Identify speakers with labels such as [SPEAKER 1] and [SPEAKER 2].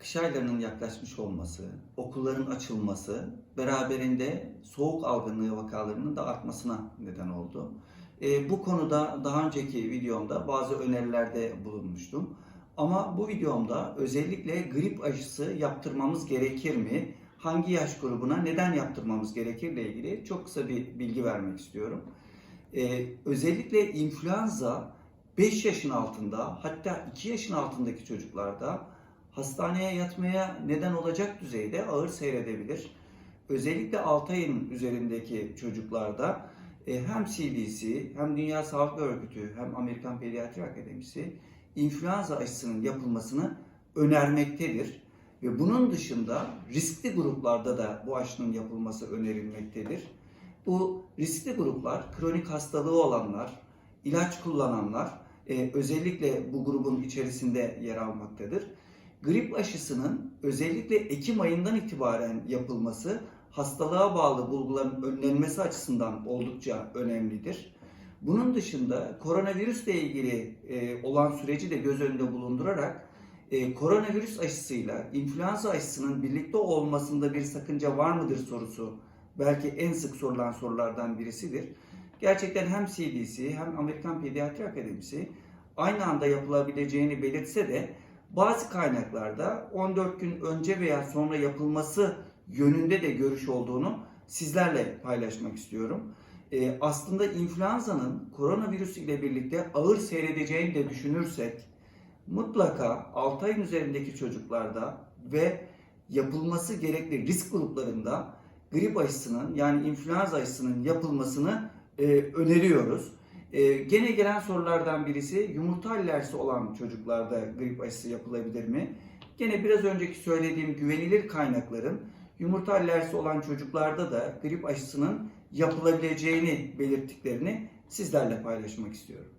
[SPEAKER 1] kış aylarının yaklaşmış olması, okulların açılması beraberinde soğuk algınlığı vakalarının da artmasına neden oldu. E, bu konuda daha önceki videomda bazı önerilerde bulunmuştum. Ama bu videomda özellikle grip aşısı yaptırmamız gerekir mi? Hangi yaş grubuna neden yaptırmamız gerekir ile ilgili çok kısa bir bilgi vermek istiyorum. E, özellikle influenza 5 yaşın altında hatta 2 yaşın altındaki çocuklarda hastaneye yatmaya neden olacak düzeyde ağır seyredebilir. Özellikle 6 ayın üzerindeki çocuklarda e, hem CDC hem Dünya Sağlık Örgütü hem Amerikan Pediatri Akademisi influenza aşısının yapılmasını önermektedir. Ve bunun dışında riskli gruplarda da bu aşının yapılması önerilmektedir. Bu riskli gruplar kronik hastalığı olanlar, ilaç kullananlar e, özellikle bu grubun içerisinde yer almaktadır. Grip aşısının özellikle Ekim ayından itibaren yapılması hastalığa bağlı bulguların önlenmesi açısından oldukça önemlidir. Bunun dışında koronavirüsle ilgili e, olan süreci de göz önünde bulundurarak e, koronavirüs aşısıyla influenza aşısının birlikte olmasında bir sakınca var mıdır sorusu belki en sık sorulan sorulardan birisidir. Gerçekten hem CDC hem Amerikan Pediatri Akademisi aynı anda yapılabileceğini belirtse de bazı kaynaklarda 14 gün önce veya sonra yapılması yönünde de görüş olduğunu sizlerle paylaşmak istiyorum. Ee, aslında influenza'nın koronavirüs ile birlikte ağır seyredeceğini de düşünürsek mutlaka 6 ayın üzerindeki çocuklarda ve yapılması gerekli risk gruplarında grip aşısının yani influenza aşısının yapılmasını e, öneriyoruz. E, gene gelen sorulardan birisi yumurta alerjisi olan çocuklarda grip aşısı yapılabilir mi? Gene biraz önceki söylediğim güvenilir kaynakların yumurta alerjisi olan çocuklarda da grip aşısının yapılabileceğini belirttiklerini sizlerle paylaşmak istiyorum.